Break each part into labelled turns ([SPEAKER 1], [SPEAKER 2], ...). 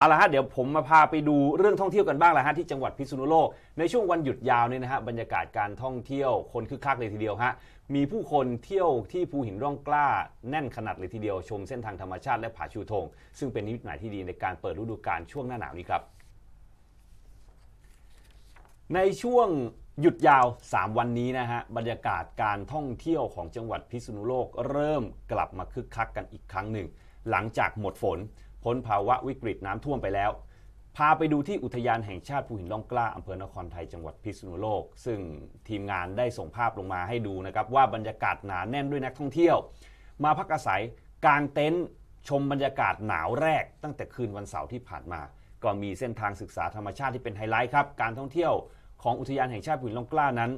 [SPEAKER 1] เอาละฮะเดี๋ยวผมมาพาไปดูเรื่องท่องเที่ยวกันบ้างละฮะที่จังหวัดพิษณุโลก ในช่วงวันหยุดยาวเนี่ยนะฮะบรรยากาศการท่องเที่ยวคนคึกคักเลยทีเดียวฮะมีผู้คนเที่ยวที่ภูหินร่องกล้าแน่นขนาดเลยทีเดียวชมเส้นทางธรรมชาติและผาชูธงซึ่งเป็นนิมิตหมายที่ดีในการเปิดฤดูกาลช่วงหน้าหนาวนี้ครับ ในช่วงหยุดยาว 3 วันนี้นะฮะบรรยากาศการท่องเที่ยวของจังหวัดพิษณุโลก เริ่มกลับมาคึกคักกันอีกครั้งหนึ่งหลังจากหมดฝน พ้นภาวะวิกฤตน้ำท่วมไปแล้ว พาไปดูที่อุทยานแห่งชาติภูหินร่องกล้าอำเภอนครไทยจังหวัดพิษณุโลก ซึ่งทีมงานได้ส่งภาพลงมาให้ดูนะครับว่าบรรยากาศหนาแน่นด้วยนักท่องเที่ยว มาพักอาศัยกางเต็นท์ชมบรรยากาศหนาวแรก ตั้งแต่คืนวันเสาร์ที่ผ่านมา ก็มีเส้นทางศึกษาธรรมชาติที่เป็นไฮไลท์ครับการท่องเที่ยวของอุทยานแห่งชาติภูหินร่องกล้านั้น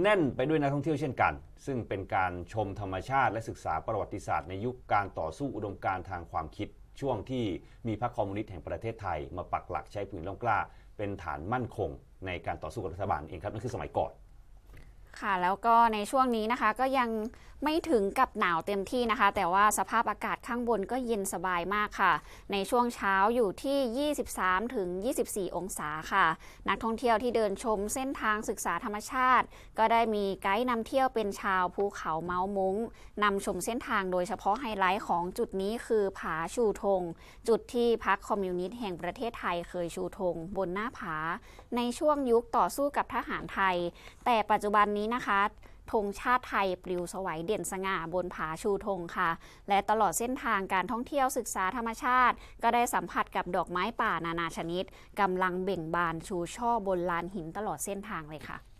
[SPEAKER 1] แน่นไปด้วยนักท่องเที่ยวเช่นกัน ซึ่งเป็นการชมธรรมชาติและศึกษาประวัติศาสตร์ในยุคการต่อสู้อุดมการณ์ทางความคิด ช่วงที่มีพรรคคอมมิวนิสต์แห่งประเทศไทย มาปักหลักใช้ผืนล่องกล้า เป็นฐานมั่นคง ในการต่อสู้กับรัฐบาลเองครับนั่นคือสมัยก่อน
[SPEAKER 2] ค่ะ แล้วก็ในช่วงนี้นะคะก็ยังไม่ถึงกับหนาวเต็มที่นะคะ แต่ว่าสภาพอากาศข้างบนก็เย็นสบายมากค่ะ ในช่วงเช้าอยู่ที่ 23 ถึง 24 องศาค่ะ นักท่องเที่ยวที่เดินชมเส้นทางศึกษาธรรมชาติ ก็ได้มีไกด์นำเที่ยวเป็นชาวภูเขาเมาส์มุ้งนำชมเส้นทางโดยเฉพาะไฮไลท์ของจุดนี้คือผาชูธง จุดที่พรรคคอมมิวนิสต์แห่งประเทศไทยเคยชูธงบนหน้าผา ในช่วงยุคต่อสู้กับทหารไทย แต่ปัจจุบันนี้นะคะธงชาติไทยปลิวสวัยเด่นสง่าบนผาชูธงค่ะ และตลอดเส้นทางการท่องเที่ยวศึกษาธรรมชาติ ก็ได้สัมผัสกับดอกไม้ป่านานาชนิดกำลังเบ่งบานชูช่อบนลานหินตลอดเส้นทางเลยค่ะ